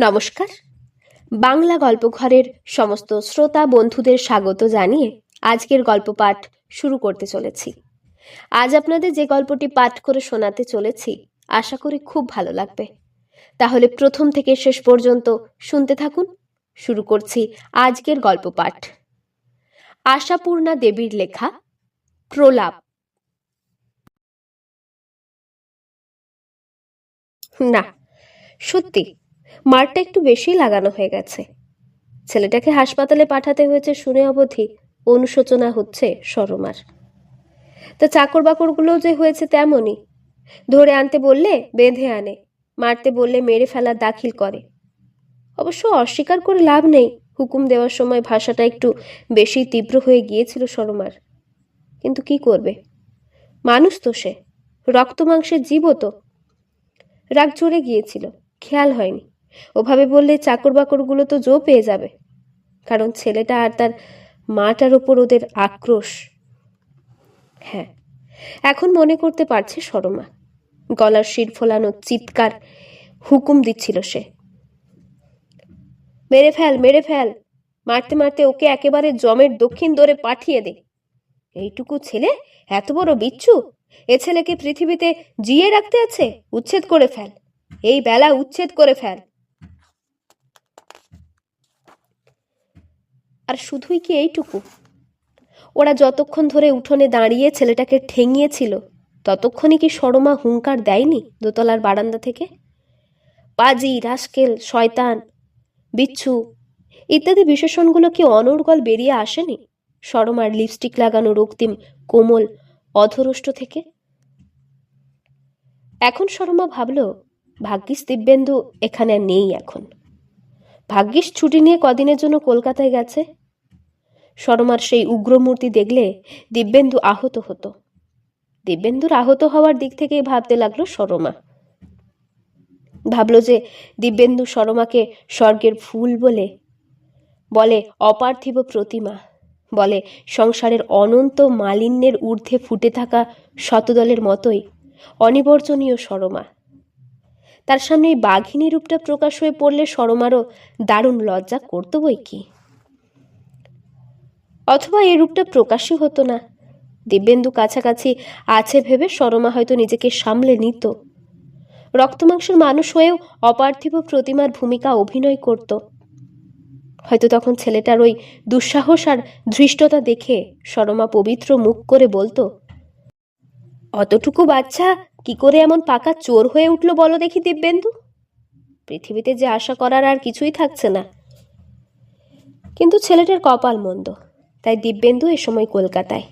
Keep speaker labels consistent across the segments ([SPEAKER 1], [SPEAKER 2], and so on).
[SPEAKER 1] নমস্কার। বাংলা গল্পঘরের সমস্ত শ্রোতা বন্ধুদের স্বাগত জানিয়ে আজকের গল্প পাঠ শুরু করতে চলেছি। আজ আপনাদের যে গল্পটি পাঠ করে শোনাতে চলেছি, আশা করি খুব ভালো লাগবে। তাহলে প্রথম থেকে শেষ পর্যন্ত শুনতে থাকুন। শুরু করছি আজকের গল্প পাঠ। আশাপূর্ণা দেবীর লেখা, প্রলাপ। না, সত্যি মারটা একটু বেশি লাগানো হয়ে গেছে। ছেলেটাকে হাসপাতালে পাঠাতে হয়েছে শুনে অবধি অনুশোচনা হচ্ছে সরমার। তা চাকর বাকরগুলো যে হয়েছে তেমনই। ধরে আনতে বললে বেঁধে আনে, মারতে বললে মেরে ফেলার দাখিল করে। অবশ্য অস্বীকার করে লাভ নেই, হুকুম দেওয়ার সময় ভাষাটা একটু বেশি তীব্র হয়ে গিয়েছিল সরমার। কিন্তু কি করবে? মানুষ তো সে রক্ত মাংসের জীবও তো। রাগ চড়ে গিয়েছিল, খেয়াল হয়নি। ওভাবে বললে চাকর বাকরগুলো তো জো পেয়ে যাবে। কারণ ছেলেটা আর তার মাটার ওপর ওদের আক্রোশ। হ্যাঁ এখন মনে করতে পারছে সরমা গলার শির ফোলানো চিৎকার হুকুম দিচ্ছিল সে। মেরে ফেল মেরে ফেল, মারতে মারতে ওকে একেবারে জমের দক্ষিণ দরে পাঠিয়ে দে। এইটুকু ছেলে এত বড় বিচ্ছু, এ ছেলেকে পৃথিবীতে জিয়ে রাখতে আছে, উচ্ছেদ করে ফেল। এই বেলা উচ্ছেদ করে ফেল। আর শুধুই কি এইটুকু? ওরা যতক্ষণ ধরে উঠোনে দাঁড়িয়ে ছেলেটাকে ঠেঙিয়েছিল, ততক্ষণই কি সরমা হুঙ্কার দেয়নি দোতলার বারান্দা থেকে? পাজি, রাস্কেল, শয়তান, বিচ্ছু, ইত্যাদি বিশেষণগুলো কি অনর্গল বেরিয়ে আসেনি সরমার লিপস্টিক লাগানো রক্তিম কোমল অধরষ্ট থেকে? এখন সরমা ভাবল, ভাগ্যিস দিব্যেন্দু এখানে নেই এখন। ভাগ্যিস ছুটি নিয়ে কদিনের জন্য কলকাতায় গেছে। সরমার সেই উগ্রমূর্তি দেখলে দিব্যেন্দু আহত হতো। দিব্যেন্দুর আহত হওয়ার দিক থেকেই ভাবতে লাগল সরমা ভাবলো যে দিব্যেন্দু সরমাকে স্বর্গের ফুল বলে বলে অপার্থিব প্রতিমা, বলে সংসারের অনন্ত মালিন্যের ঊর্ধ্বে ফুটে থাকা শতদলের মতোই অনিবর্জনীয় সরমা তার সামনে এই বাঘিনী রূপটা প্রকাশ হয়ে পড়লে সরমারও দারুণ লজ্জা করতো বই কি? অথবা এই রূপটা প্রকাশই হতো না। দিব্যেন্দু কাছাকাছি আছে ভেবে সরমা হয়তো নিজেকে সামলে নিত। রক্তমাংসের মানুষ হয়েও অপার্থিব প্রতিমার ভূমিকা অভিনয় করত। হয়তো তখন ছেলেটার ওই দুঃসাহস আর ধৃষ্টতা দেখে সরমা পবিত্র মুখ করে বলতো, অতটুকু বাচ্চা কি করে এমন পাকা চোর হয়ে উঠল বলো দেখি দিব্যেন্দু? পৃথিবীতে যে আশা করার আর কিছুই থাকছে না। কিন্তু ছেলেটার কপাল মন্দ। তাই দিব্যেন্দু এ সময় কলকাতায়।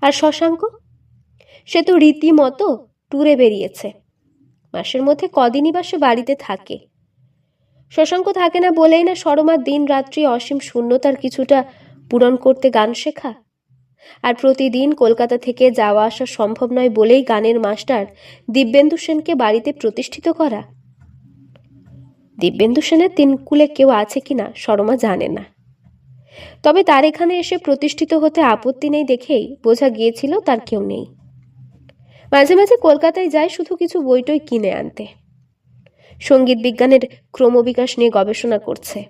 [SPEAKER 1] আর শশাঙ্ক? সে তো রীতিমতো ট্যুরে বেরিয়েছে। মাসের মধ্যে কদিনই বা সে বাড়িতে থাকে। শশাঙ্ক থাকে না বলেই না সরমার দিন রাত্রি অসীম শূন্যতার কিছুটা পূরণ করতে গান শেখা। আর প্রতিদিন কলকাতা থেকে যাওয়া আসা সম্ভব নয় বলেই গানের মাস্টার দিব্যেন্দু সেনকে বাড়িতে প্রতিষ্ঠিত করা। দিব্যেন্দু সেনের তিনকুলে কেউ আছে কিনা সরমা জানে না। তবে তার এখানে এসে প্রতিষ্ঠিত হতে আপত্তি নেই দেখেই বোঝা গিয়েছিল তার কেউ নেই। মাঝে মাঝে কলকাতায় যায় শুধু কিছু বইটই কিনে আনতে। সংগীত বিজ্ঞানের ক্রমবিকাশ নিয়ে গবেষণা করছে।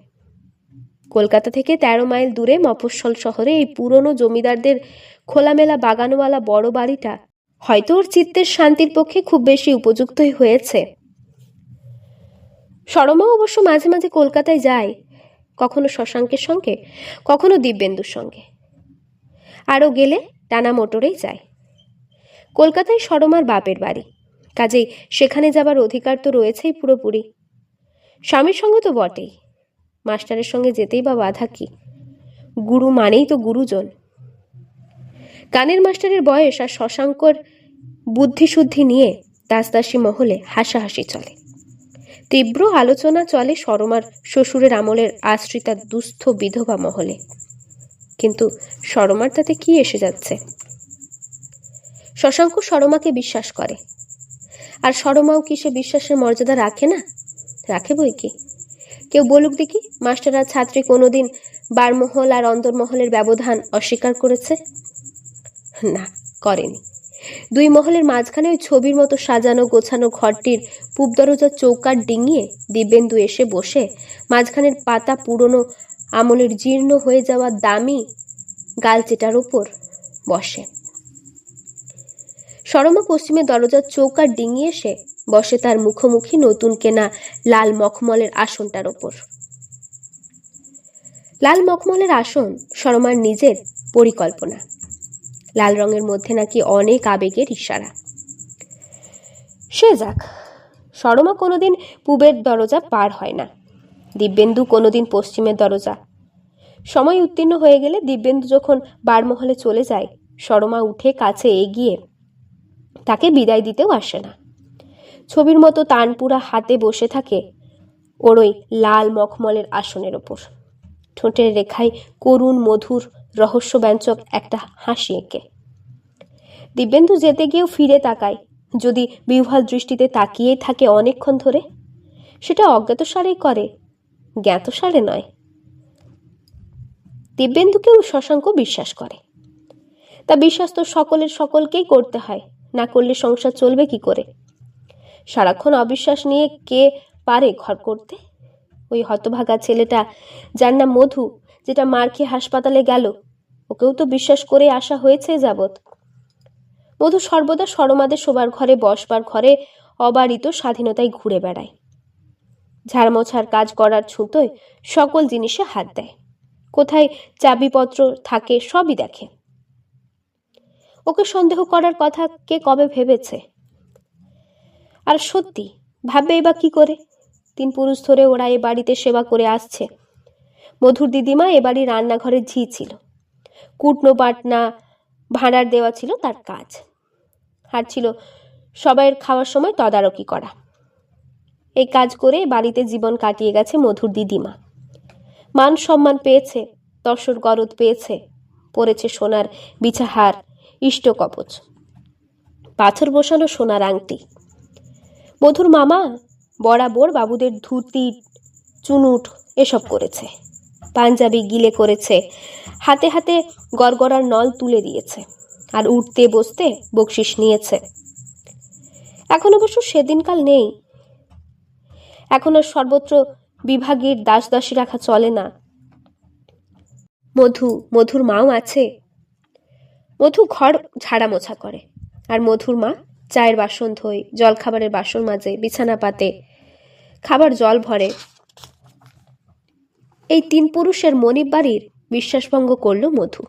[SPEAKER 1] কলকাতা থেকে তেরো মাইল দূরে মফস্বল শহরে এই পুরনো জমিদারদের খোলামেলা বাগানওয়ালা বড় বাড়িটা হয়তো ওর চিত্তের শান্তির পক্ষে খুব বেশি উপযুক্তই হয়েছে। সরমা অবশ্য মাঝে মাঝে কলকাতায় যায় কখনো শশাঙ্কের সঙ্গে, কখনো দিব্যেন্দুর সঙ্গে। আরও গেলে টানা মোটরেই যায়। কলকাতায় সরমার বাপের বাড়ি। কাজেই সেখানে যাবার অধিকার তো রয়েছেই পুরোপুরি। স্বামীর সঙ্গে তো বটেই। মাস্টারের সঙ্গে যেতেই বা বাধা কি? গুরু মানেই তো গুরুজন। গানের মাস্টারের বয়স আর শশাঙ্কর বুদ্ধিশুদ্ধি নিয়ে দাসদাসী মহলে হাসাহাসি চলে। তীব্র আলোচনা চলে সরমার শ্বশুরের আমলের আশ্রিতা দুস্থ বিধবা মহলে। কিন্তু সরমার তাতে কি এসে যাচ্ছে? শশাঙ্ক সরমাকে বিশ্বাস করে। আর সরমাও কি সে বিশ্বাসের মর্যাদা রাখে না? রাখে বই কি? কেউ বলুক দেখি, মাস্টার আর ছাত্রী কোনোদিন বারমহল আর অন্দরমহলের ব্যবধান অস্বীকার করেছে? না, করেনি। দুই মহলের মাঝখানে ওই ছবির মতো সাজানো গোছানো ঘরটির পূব দরজার চৌকাট ডিঙিয়ে দিব্যেন্দু এসে বসে। মাঝখানের পাতা পুরনো, আমলের জীর্ণ হয়ে যাওয়া দামি গালচেটার ওপর বসে। সরমা পশ্চিমে দরজার চৌকাট ডিঙিয়ে এসে বসে তার মুখোমুখি নতুন কেনা লাল মখমলের আসনটার ওপর লাল মখমলের আসন সরমার নিজের পরিকল্পনা। লাল রঙের মধ্যে নাকি অনেক আবেগের ইশারা। সে যাক, সরমা কোনোদিন পূবের দরজা পার হয় না। দিব্যেন্দু কোনোদিন পশ্চিমের দরজা। সময় উত্তীর্ণ হয়ে গেলে দিব্যেন্দু যখন বারমহলে চলে যায়, সরমা উঠে কাছে এগিয়ে তাকে বিদায় দিতেও আসে না। ছবির মতো তানপুরা হাতে বসে থাকে ওর ওই লাল মখমলের আসনের ওপর। ঠোঁটের রেখায় করুণ মধুর রহস্যব্যঞ্জক একটা হাসি এঁকে। দিব্যেন্দু যেতে গিয়েও ফিরে তাকায়। যদি বিহ্বল দৃষ্টিতে তাকিয়েই থাকে অনেকক্ষণ ধরে, সেটা অজ্ঞাতসারেই করে, জ্ঞাতসারে নয়। দিব্যেন্দুকেও শশাঙ্ক বিশ্বাস করে। তা বিশ্বাস তো সকলের সকলকেই করতে হয়, না করলে সংসার চলবে কি করে? সারাক্ষণ অবিশ্বাস নিয়ে কে পারে ঘর করতে? ওই হতভাগা ছেলেটা, যার নাম মধু যেটা মার খেয়ে হাসপাতালে গেল। ওকেও তো বিশ্বাস করে আসা হয়েছে যাবৎ। মধু সর্বদা সরমাদের শোবার ঘরে বসবার ঘরে অবারিত স্বাধীনতায় ঘুরে বেড়ায়। ঝাড়মোছার কাজ করার ছুতোয় সকল জিনিসে হাত দেয়। কোথায় চাবিপত্র থাকে সবই দেখে। ওকে সন্দেহ করার কথা কে কবে ভেবেছে? আর সত্যি, ভাববে এবার কি করে? তিন পুরুষ ধরে ওরা এ বাড়িতে সেবা করে আসছে। মধুর দিদিমা এ বাড়ির রান্নাঘরে ঝি ছিল। কুটনো বাটনা, ভাঁড়ার দেওয়া ছিল তার কাজ। আর ছিল সবাইয়ের খাওয়ার সময় তদারকি করা। এই কাজ করে বাড়িতে জীবন কাটিয়ে গেছে মধুর দিদিমা। মান সম্মান পেয়েছে দর্শর গরদ পেয়েছে, পড়েছে সোনার বিছাহার ইষ্টকবচ পাথর বসানো সোনার আংটি। মধুর মামা, বরাবর বাবুদের ধুতি, চুনুট, এসব করেছে। পাঞ্জাবি গিলে করেছে। হাতে হাতে গড়গড়ার নল তুলে দিয়েছে আর উঠতে বসতে বকশিস নিয়েছে। এখন অবশ্য সেদিনকাল নেই। এখন আর সর্বত্র বিভাগের দাস দাসী রাখা চলে না। মধু, মধুর মাও আছে। মধু ঘর ঝাড়া মোছা করে আর মধুর মা চায়ের বাসন ধোয়, জলখাবারের বাসন মাজে, বিছানা পাতে, খাবার জল ভরে এই তিন পুরুষের মনিব বাড়ির বিশ্বাসভঙ্গ করল মধু।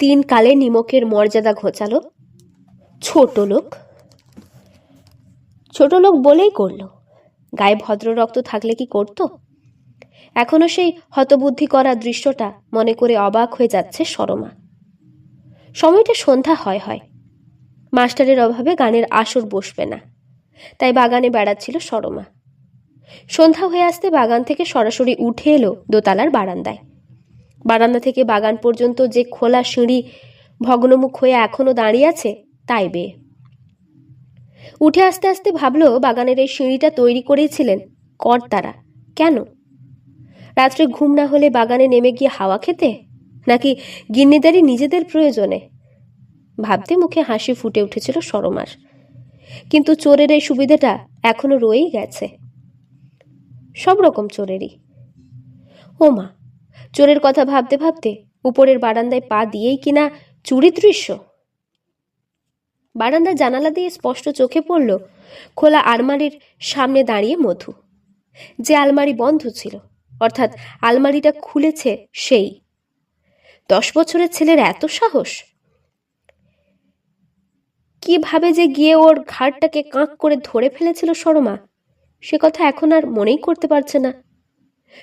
[SPEAKER 1] তিন কালে নিমকের মর্যাদা ঘোচালো। ছোট লোক। ছোট লোক বলেই করল গায়ে ভদ্র রক্ত থাকলে কি করতো? এখনও সেই হতবুদ্ধি করা দৃশ্যটা মনে করে অবাক হয়ে যাচ্ছে সরমা। সময়টা সন্ধ্যা হয় হয়। মাস্টারের অভাবে গানের আসর বসবে না, তাই বাগানে বেড়াচ্ছিল সরমা। সন্ধ্যা হয়ে আসতে বাগান থেকে সরাসরি উঠে এলো দোতলার বারান্দায়। বারান্দা থেকে বাগান পর্যন্ত যে খোলা সিঁড়ি ভগ্নমুখ হয়ে এখনও দাঁড়িয়ে আছে, তাই বেয়ে। উঠে আসতে আসতে ভাবলো বাগানের এই সিঁড়িটা তৈরি করেছিলেন কর্তারা। কেন? রাত্রে ঘুম না হলে বাগানে নেমে গিয়ে হাওয়া খেতে? নাকি গিন্নিদারি নিজেদের প্রয়োজনে? ভাবতে মুখে হাসি ফুটে উঠেছিল সরমার। কিন্তু চোরের এই সুবিধাটা এখনও রয়েই গেছে। সব রকম চোরেরই। ও মা, চোরের কথা ভাবতে ভাবতে উপরের বারান্দায় পা দিয়েই কিনা চুরি দৃশ্য? বারান্দার জানালা দিয়ে স্পষ্ট চোখে পড়ল খোলা আলমারির সামনে দাঁড়িয়ে মধু। যে আলমারি বন্ধ ছিল, অর্থাৎ আলমারিটা খুলেছে সেই। দশ বছরের ছেলের এত সাহস? কীভাবে যে গিয়ে ওর ঘাড়টাকে কাঁক করে ধরে ফেলেছিল সরমা সে কথা এখন আর মনেই করতে পারছে না।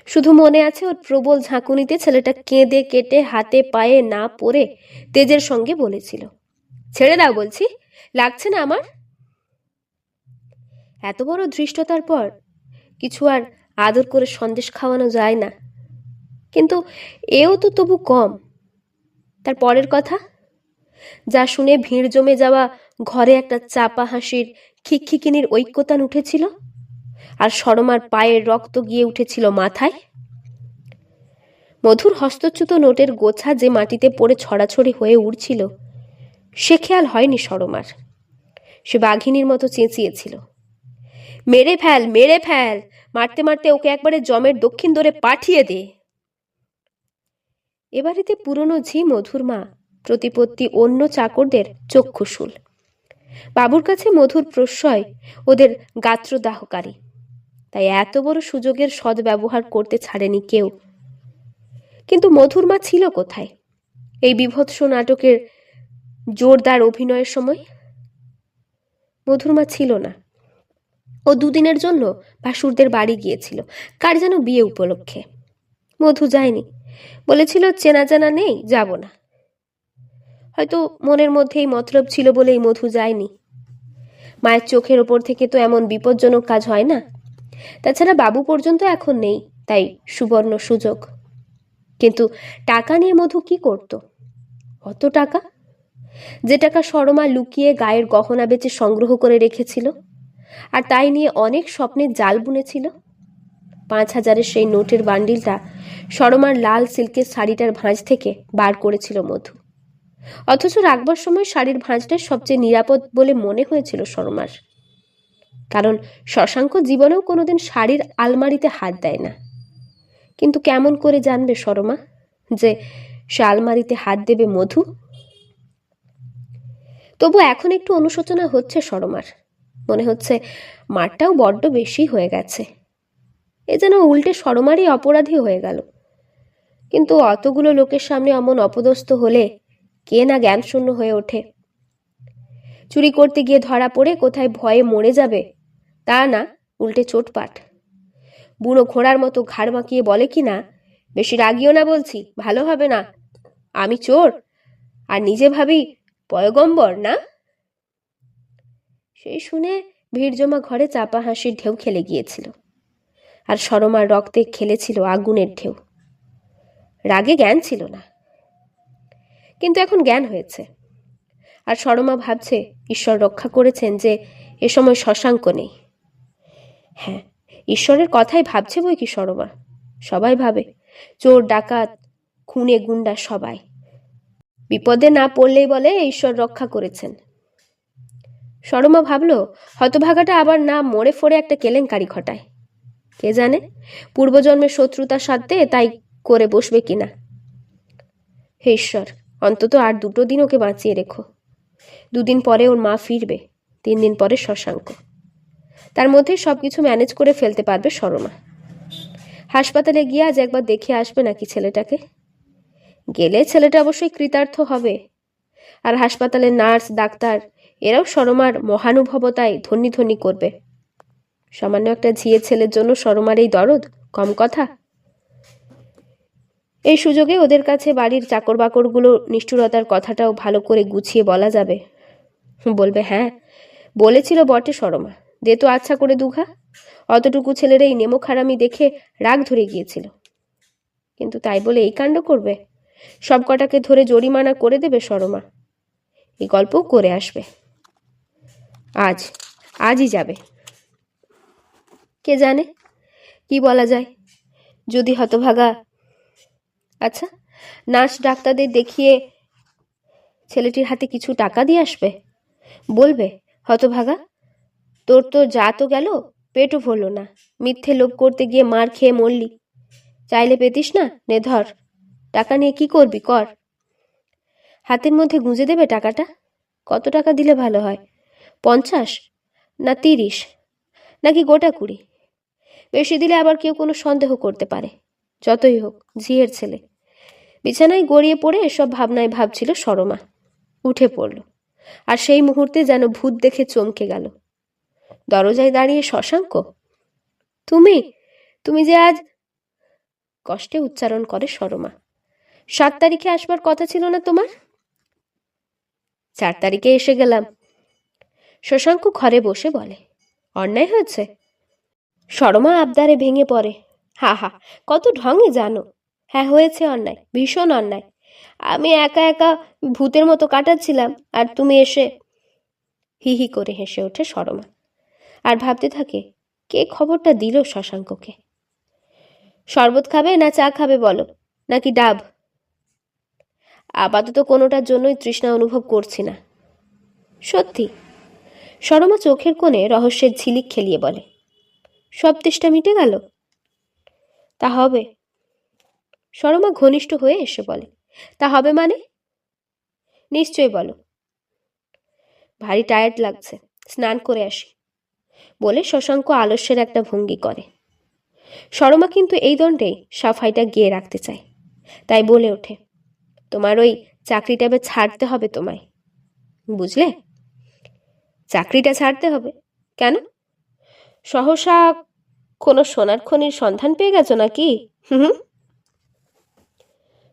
[SPEAKER 1] শুধু মনে আছে ওর প্রবল ঝাঁকুনিতে ছেলেটা কেঁদে কেটে হাতে পায়ে না পড়ে তেজের সঙ্গে বলেছিল, ছেড়ে দাও বলছি, লাগছে না আমার? এত বড় ধৃষ্টতার পর কিছু আর আদর করে সন্দেশ খাওয়ানো যায় না। কিন্তু এও তো তবু কম। তার পরের কথা, যা শুনে ভিড় জমে যাওয়া ঘরে একটা চাপা হাসির খিকখিকিনির ঐক্যতান উঠেছিল। আর সরমার পায়ের রক্ত গিয়ে উঠেছিল মাথায়। মধুর হস্তচ্যুত নোটের গোছা যে মাটিতে পড়ে ছড়াছড়ি হয়ে উড়ছিল, সে খেয়াল হয়নি সরমার। সে বাঘিনীর মতো চেঁচিয়েছিল। মেরে ফেল মেরে ফেল, মারতে মারতে ওকে একবারে জমের দক্ষিণ দূরে পাঠিয়ে দে। এবারেতে পুরনো ঝি মধুর মা, প্রতিপত্তি অন্য চাকরদের চক্ষুশুল। বাবুর কাছে মধুর প্রশ্রয়, ওদের গাত্রদাহকারী। তাই এত বড় সুযোগের সদ্ব্যবহার করতে ছাড়েনি কেউ। কিন্তু মধুর মা ছিল কোথায়? এই বিভৎস নাটকের জোরদার অভিনয়ের সময়? মধুর মা ছিল না। ও দুদিনের জন্য ভাসুরদের বাড়ি গিয়েছিল। কার যেন বিয়ে উপলক্ষে? মধু যায়নি। বলেছিল, চেনা জানা নেই, যাব না। হয়তো মনের মধ্যেই মতলব ছিল বলেই মধু যায়নি। মায়ের চোখের ওপর থেকে তো এমন বিপজ্জনক কাজ হয় না? তাছাড়া বাবু পর্যন্ত এখন নেই, তাই সুবর্ণ সুযোগ। কিন্তু টাকা নিয়ে মধু কি করত? অত টাকা? যে টাকা সরমা লুকিয়ে গায়ের গহনা বেচে সংগ্রহ করে রেখেছিল, আর তাই নিয়ে অনেক স্বপ্নের জাল বুনেছিল? পাঁচ হাজারের সেই নোটের বান্ডিলটা সরমার লাল সিল্কের শাড়িটার ভাঁজ থেকে বার করেছিল মধু। অথচ রাখবার সময় শাড়ির ভাঁজটাই সবচেয়ে নিরাপদ বলে মনে হয়েছিল সরমার। কারণ শশাঙ্ক জীবনেও কোনোদিন শাড়ির আলমারিতে হাত দেয় না। কিন্তু কেমন করে জানবে সরমা যে সে আলমারিতে হাত দেবে মধু? তবু এখন একটু অনুশোচনা হচ্ছে সরমার মনে হচ্ছে মারটাও বড্ড বেশি হয়ে গেছে। এ যেন উল্টে শরমারই অপরাধী হয়ে গেল। কিন্তু অতগুলো লোকের সামনে অমন অপদস্থ হলে কে না জ্ঞানশূন্য হয়ে ওঠে? চুরি করতে গিয়ে ধরা পড়ে কোথায় ভয়ে মরে যাবে তা না, উল্টে চোটপাট। বুড়ো ঘোড়ার মতো ঘাড় মাকিয়ে বলে কি না? বেশি রাগিও না বলছি, ভালো হবে না। আমি চোর? আর নিজে ভাবি, পয়গম্বর না? সেই শুনে ভিড় জমা ঘরে চাপা হাসির ঢেউ খেলে গিয়েছিল। আর সরমার রক্তে খেলেছিল আগুনের ঢেউ। রাগে জ্ঞান ছিল না। কিন্তু এখন জ্ঞান হয়েছে। আর সরমা ভাবছে, ঈশ্বর রক্ষা করেছেন যে এ সময় শশাঙ্ক নেই। হ্যাঁ ঈশ্বরের কথাই ভাবছে বই কি সরমা সবাই ভাবে। চোর, ডাকাত, খুনে, গুন্ডা সবাই। বিপদে না পড়লেই বলে, ঈশ্বর রক্ষা করেছেন। সরমা ভাবলো, হতভাগাটা আবার না মরে ফোরে একটা কেলেঙ্কারি ঘটায়। কে জানে, পূর্বজন্মের শত্রুতা সাথে তাই করে বসবে কিনা হে ঈশ্বর, অন্তত আর দুটো দিন ওকে বাঁচিয়ে রেখো। দুদিন পরে ওর মা ফিরবে তিন দিন পরে শশাঙ্ক। তার মধ্যে সব কিছু ম্যানেজ করে ফেলতে পারবে সরমা। হাসপাতালে গিয়ে আজ একবার দেখে আসবে নাকি ছেলেটাকে? গেলে ছেলেটা অবশ্যই কৃতার্থ হবে। আর হাসপাতালের নার্স, ডাক্তার, এরাও সরমার মহানুভবতায় ধন্যী ধন্যী করবে। সামান্য একটা ঝিয়ে ছেলের জন্য সরমার এই দরদ? কম কথা। এই সুযোগে ওদের কাছে বাড়ির চাকর বাকরগুলো নিষ্ঠুরতার কথাটাও ভালো করে গুছিয়ে বলা যাবে। বলবে হ্যাঁ বলেছিল বটে সরমা। দে তো আচ্ছা করে দুঘা। অতটুকু ছেলের এই নেমো খারামি দেখে রাগ ধরে গিয়েছিল। কিন্তু তাই বলে এই কাণ্ড করবে? সব কটাকে ধরে জরিমানা করে দেবে সরমা। এই গল্প করে আসবে। আজ, আজই যাবে। কে জানে? কি বলা যায়? যদি হতভাগা আচ্ছা নার্স ডাক্তারদের দেখিয়ে ছেলেটির হাতে কিছু টাকা দিয়ে আসবে? বলবে, হতভাগা তোর তো যা তো গেল, পেটও ভরলো না। মিথ্যে লোভ করতে গিয়ে মার খেয়ে মরলি। চাইলে পেতিস না, নে ধর। টাকা নিয়ে কি করবি, কর। হাতের মধ্যে গুঁজে দেবে টাকাটা? কত টাকা দিলে ভালো হয়? পঞ্চাশ? না তিরিশ? নাকি গোটা কুড়ি? বেশি দিলে আবার কেউ কোনো সন্দেহ করতে পারে। যতই হোক, ঝিয়ের ছেলে। বিছানায় গড়িয়ে পড়ে এসব ভাবনায় ভাবছিল সরমা। উঠে পড়ল। আর সেই মুহূর্তে যেন ভূত দেখে চমকে গেল। দরজায় দাঁড়িয়ে শশাঙ্ক, তুমি তুমি যে আজ কষ্টে উচ্চারণ করে সরমা। সাত তারিখে আসবার কথা ছিল না তোমার? চার তারিখে এসে গেলাম। শশাঙ্ক ঘরে বসে বলে, অন্যায় হয়েছে? সরমা আবদারে ভেঙে পড়ে, হা হা, কত ঢঙে জানো। হ্যাঁ হয়েছে অন্যায়, ভীষণ অন্যায়। আমি একা একা ভূতের মতো কাটাচ্ছিলাম, আর তুমি এসে হি হি করে হেসে ওঠে সরমা। আর ভাবতে থাকে, কে খবরটা দিল শশাঙ্ককে? শরবত খাবে না চা খাবে বলো, নাকি ডাব? আপাতত কোনোটার জন্যই তৃষ্ণা অনুভব করছি না। সত্যি সরমা চোখের কোণে রহস্যের ঝিলিক খেলিয়ে বলে, সব তেষ্টা মিটে গেল? তা হবে। সরমা ঘনিষ্ঠ হয়ে এসে বলে, তা হবে মানে? নিশ্চয়ই বলো। ভারী টায়ার্ড লাগছে, স্নান করে আসি। বলে শশাঙ্ক আলস্যের একটা ভঙ্গি করে। সরমা কিন্তু এই দণ্ডেই সাফাইটা গিয়ে রাখতে চায়। তাই বলে ওঠে, তোমার ওই চাকরিটা এবার ছাড়তে হবে তোমায়। বুঝলে? চাকরিটা ছাড়তে হবে? কেন? সহসা কোনো সোনার খনির সন্ধান পেয়ে গেছো নাকি? হুম।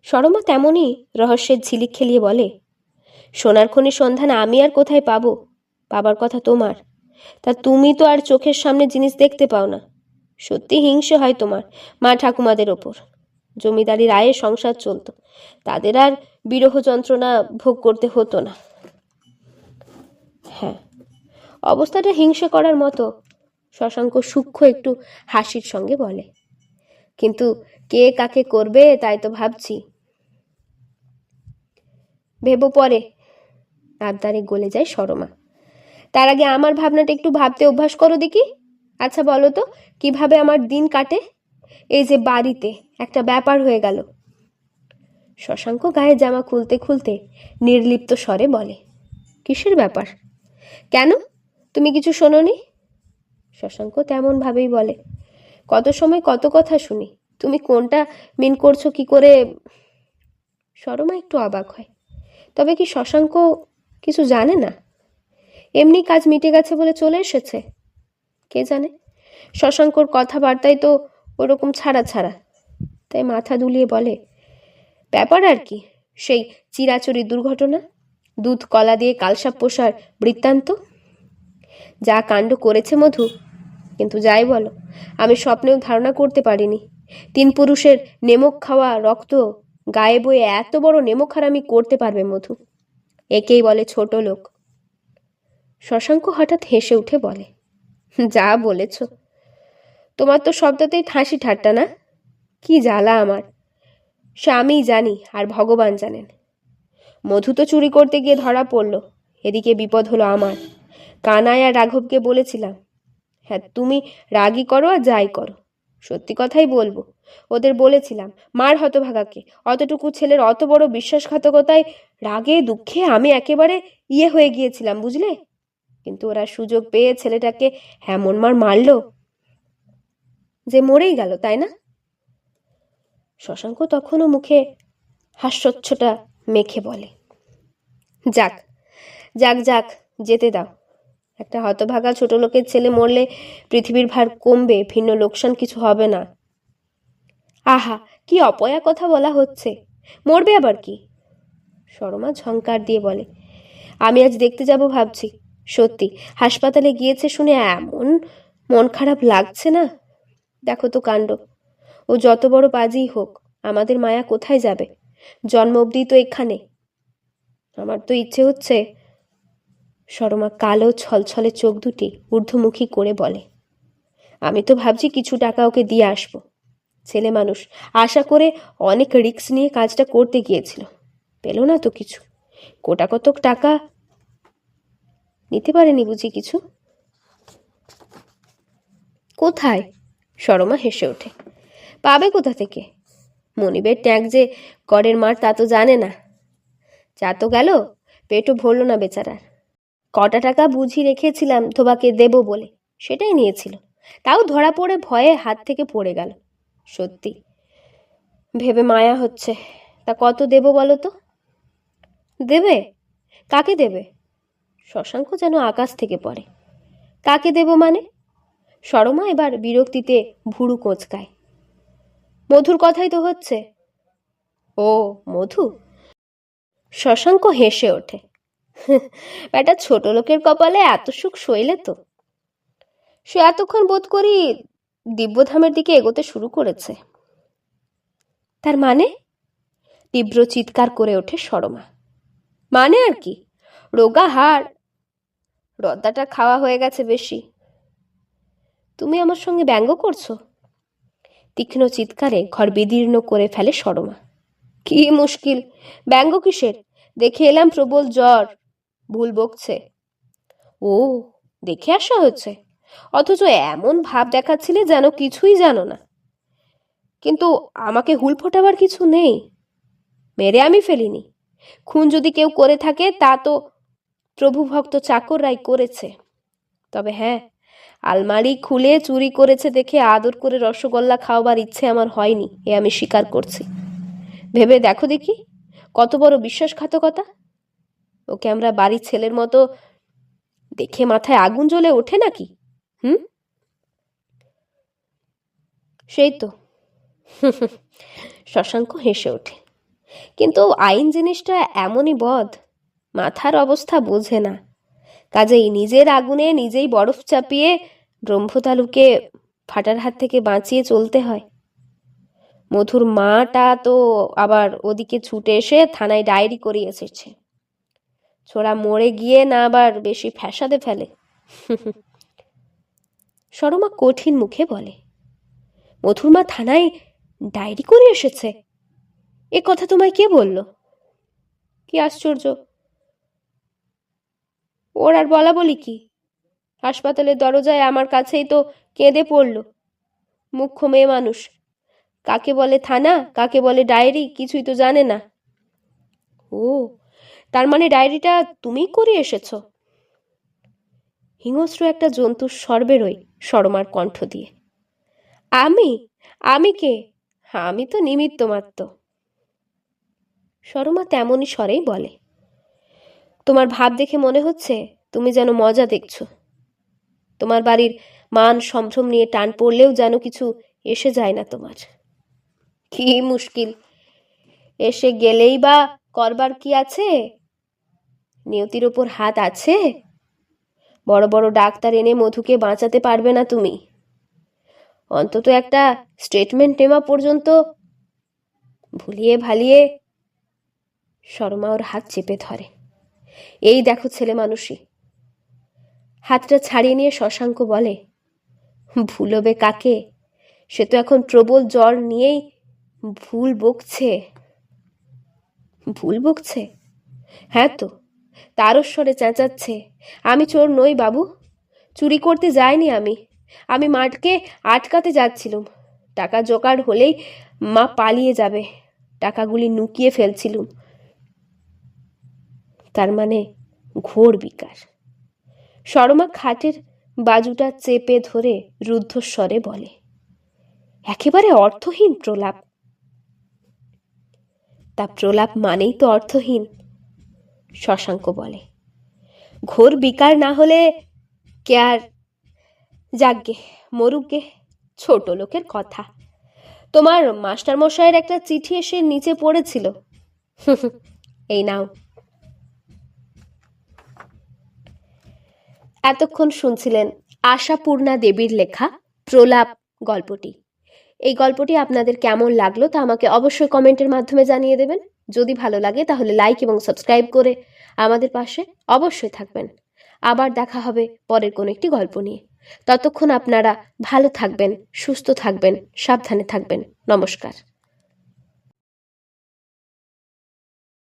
[SPEAKER 1] সরমা তেমনই রহস্যের ঝিলিক খেলিয়ে বলে, সোনার খনির সন্ধান আমি আর কোথায় পাবো? পাবার কথা তোমার। তা তুমি তো আর চোখের সামনে জিনিস দেখতে পাও না। সত্যি হিংসে হয় তোমার, মা ঠাকুমাদের ওপর। জমিদারির আয়ে সংসার চলতো। তাদের আর বিরহ যন্ত্রণা ভোগ করতে হতো না। হ্যাঁ অবস্থাটা হিংসে করার মতো, শশাঙ্ক সূক্ষ্ম একটু হাসির সঙ্গে বলে। কিন্তু কে কাকে করবে তাই তো ভাবছি। ভেবো পরে, আবদারে গলে যায় সরমা। তার আগে আমার ভাবনাটা একটু ভাবতে অভ্যাস করো দেখি। আচ্ছা বলো তো, কীভাবে আমার দিন কাটে? এই যে বাড়িতে একটা ব্যাপার হয়ে গেল। শশাঙ্ক গায়ে জামা খুলতে খুলতে নির্লিপ্ত স্বরে বলে, কিসের ব্যাপার? কেন? তুমি কিছু শোনোনি? শশাঙ্ক তেমন ভাবেই বলে, কত সময় কত কথা শুনি। তুমি কোনটা মিন করছ, কি করে? সরমা একটু অবাক হয়, তবে কি শশাঙ্ক কিছু জানে না? এমনি কাজ মিটে গেছে বলে চলে এসেছে। কে জানে? শশাঙ্কর কথাবার্তায় তো ওরকম ছাড়া ছাড়া। তাই মাথা দুলিয়ে বলে, ব্যাপার আর কি? সেই চিরাচরি দুর্ঘটনা? দুধ, কলা দিয়ে কালসাপ পোষার বৃত্তান্ত? যা কাণ্ড করেছে মধু, কিন্তু যাই বলো, আমি স্বপ্নেও ধারণা করতে পারিনি। তিন পুরুষের নেমক খাওয়া রক্ত গায়ে বয়ে এত বড় নেমক হারামি করতে পারবে মধু। একেই বলে ছোট লোক। শশাঙ্ক হঠাৎ হেসে উঠে বলে, যা বলেছ। তোমার তো শব্দতেই হাসি ঠাট্টা না? কি জ্বালা আমার। সে আমিই জানি আর ভগবান জানেন। মধু তো চুরি করতে গিয়ে ধরা পড়ল। এদিকে বিপদ হলো আমার। কানায় আর রাঘবকে বলেছিলাম হ্যাঁ তুমি রাগই করো আর যাই করো। সত্যি কথাই বলব, ওদের বলেছিলাম, মার হতভাগাকে। অতটুকু ছেলের অত বড় বিশ্বাসঘাতকতায় রাগে দুঃখে আমি একেবারে ইয়ে হয়ে গিয়েছিলাম, বুঝলে? কিন্তু ওরা সুযোগ পেয়ে ছেলেটাকে এমন মার মারলো। যে মরেই গেল, তাই না? শশাঙ্ক তখনও মুখে হাস্যচ্ছটা মেখে বলে, যাক যাক যাক, যেতে দাও। একটা হতভাগা ছোট লোকের ছেলে মরলে পৃথিবীর ভার কমবে, ভিন্ন লোকসান কিছু হবে না। আহা, কি অপয়া কথা বলা হচ্ছে। মরবে আবার কি? সরমা ঝংকার দিয়ে বলে, আমি আজ দেখতে যাব ভাবছি। সত্যি, হাসপাতালে গিয়েছে শুনে এমন মন খারাপ লাগছে না? দেখো তো কাণ্ড। ও যত বড় বাজিই হোক, আমাদের মায়া কোথায় যাবে? জন্ম অবধি তো এখানে। আমার তো ইচ্ছে হচ্ছে, সরমা কালো ছলছলে চোখ দুটি ঊর্ধ্বমুখী করে বলে, আমি তো ভাবছি কিছু টাকা ওকে দিয়ে আসব। ছেলে মানুষ, আশা করে অনেক রিস্ক নিয়ে কাজটা করতে গিয়েছিল। পেল না তো কিছু। কোটা কতক টাকা নিতে পারেনি বুঝি কিছু? কোথায়? সরমা হেসে ওঠে। পাবে কোথা থেকে? মনিবের ট্যাঙ্ক যে করের মার তা তো জানে না। যা তো গেল, পেটও ভরল না বেচারার। কটা টাকা বুঝি রেখেছিলাম ধোবাকে দেব বলে, সেটাই নিয়েছিল। তাও ধরা পড়ে ভয়ে হাত থেকে পড়ে গেল। সত্যি, ভেবে মায়া হচ্ছে। তা কত দেব বলো তো? দেবে? কাকে দেবে? শশাঙ্ক যেন আকাশ থেকে পড়ে। কাকে দেব মানে? সরমা এবার বিরক্তিতে ভুরু কোচকায়। মধুর কথাই তো হচ্ছে। ও, মধু? শশাঙ্ক হেসে ওঠে। একটা ছোট লোকের কপালে এত সুখ সইলে তো। সে এতক্ষণ বোধ করি দিব্যধামের দিকে এগোতে শুরু করেছে। তার মানে? তীব্র চিৎকার করে ওঠে সরমা মানে আর কি? রোগা হাড় রদ্দাটা খাওয়া হয়ে গেছে বেশি। তুমি আমার সঙ্গে ব্যঙ্গ করছ? তীক্ষ্ণ চিৎকারে ঘর বিদীর্ণ করে ফেলে সরমা। কি মুশকিল, ব্যঙ্গ কিসের? দেখে এলাম প্রবল জ্বর। ভুল বকছে। ও, দেখে আসা হচ্ছে। অথচ এমন ভাব দেখাচ্ছিলে যেন কিছুই জানো না। কিন্তু আমাকে হুল ফোটাবার কিছু নেই। মেরে আমি ফেলিনি। খুন যদি কেউ করে থাকে, তা তো প্রভু ভক্ত চাকররাই করেছে। তবে হ্যাঁ আলমারি খুলে চুরি করেছে দেখে আদর করে রসগোল্লা খাওয়াবার ইচ্ছে আমার হয়নি, এ আমি স্বীকার করছি। ভেবে দেখো দেখি, কত বড় বিশ্বাসঘাতকতা। ওকে আমরা বাড়ির ছেলের মতো দেখে মাথায় আগুন জ্বলে ওঠে নাকি? হুম? সেই তো। শশাঙ্ক হেসে ওঠে। কিন্তু আইন জিনিসটা এমনই বদ মাথার অবস্থা বোঝে না। কাজেই নিজের আগুনে নিজেই বরফ চাপিয়ে ব্রহ্মতালুকে ফাটার হাত থেকে বাঁচিয়ে চলতে হয়। মধুর মাটা তো আবার ওদিকে ছুটে এসে থানায় ডায়েরি করিয়ে এসেছে। ছোড়া মরে গিয়ে না আবার বেশি ফ্যাসাদে ফেলে। সরমা কঠিন মুখে বলে, মধুর মা থানায় ডায়েরি করে এসেছে? এ কথা তোমায় কে বলল? কি আশ্চর্য! ওর আর বলা বলি কি? হাসপাতালের দরজায় আমার কাছেই তো কেঁদে পড়ল। মুখ্য মেয়ে মানুষ। কাকে বলে থানা, কাকে বলে ডায়েরি কিছুই তো জানে না। ও, তার মানে ডায়েরিটা তুমিই করে এসেছ? হিংস্র একটা জন্তুর স্বর বেরোয় সরমার কণ্ঠ দিয়ে। আমি? আমি কে? আমি তো নিমিত্ত মাত্র সরমা তেমনই স্বরেই বলে। তোমার ভাব দেখে মনে হচ্ছে তুমি যেন মজা দেখছ। তোমার বাড়ির মান সম্ভ্রম নিয়ে টান পড়লেও যেন কিছু এসে যায় না তোমার। কি মুশকিল। এসে গেলেই বা করবার কি আছে? নিয়তির ওপর হাত আছে? বড় বড় ডাক্তার এনে মধুকে বাঁচাতে পারবে না তুমি। অন্তত একটা স্টেটমেন্ট নেওয়া পর্যন্ত ভুলিয়ে ভালিয়ে শর্মা ওর হাত চেপে ধরে। এই দেখো ছেলে মানুষই হাতটা ছাড়িয়ে নিয়ে শশাঙ্ক বলে, ভুলবে কাকে? সে তো এখন প্রবল জ্বর নিয়েই ভুল বকছে। ভুল বকছে? হ্যাঁ তো তারস্বরে চেঁচাচ্ছে, আমি চোর নই বাবু, চুরি করতে যাইনি আমি। আমি মাঠকে আটকাতে যাচ্ছিলুম। টাকা জোগাড় হলেই মা পালিয়ে যাবে। টাকাগুলি নুকিয়ে ফেলছিলুম। তার মানে ঘোর বিকার। সরমা খাটের বাজুটা চেপে ধরে রুদ্ধস্বরে বলে, একেবারে অর্থহীন প্রলাপ। তা প্রলাপ মানেই তো অর্থহীন, শশাঙ্ক বলে। ঘোর বিকার না হলে কে আর যাকগে মরুকগে ছোট লোকের কথা। তোমার মাস্টার মশাইয়ের একটা চিঠি এসে নিচে পড়েছিল। এই নাও। এতক্ষণ শুনছিলেন আশাপূর্ণা দেবীর লেখা প্রলাপ গল্পটি। এই গল্পটি আপনাদের কেমন লাগল তা আমাকে অবশ্যই কমেন্টের মাধ্যমে জানিয়ে দেবেন। যদি ভালো লাগে তাহলে লাইক এবং সাবস্ক্রাইব করে আমাদের পাশে অবশ্যই থাকবেন। আবার দেখা হবে পরের কোনো একটি গল্প নিয়ে। ততক্ষণ আপনারা ভালো থাকবেন, সুস্থ থাকবেন, সাবধানে থাকবেন। নমস্কার।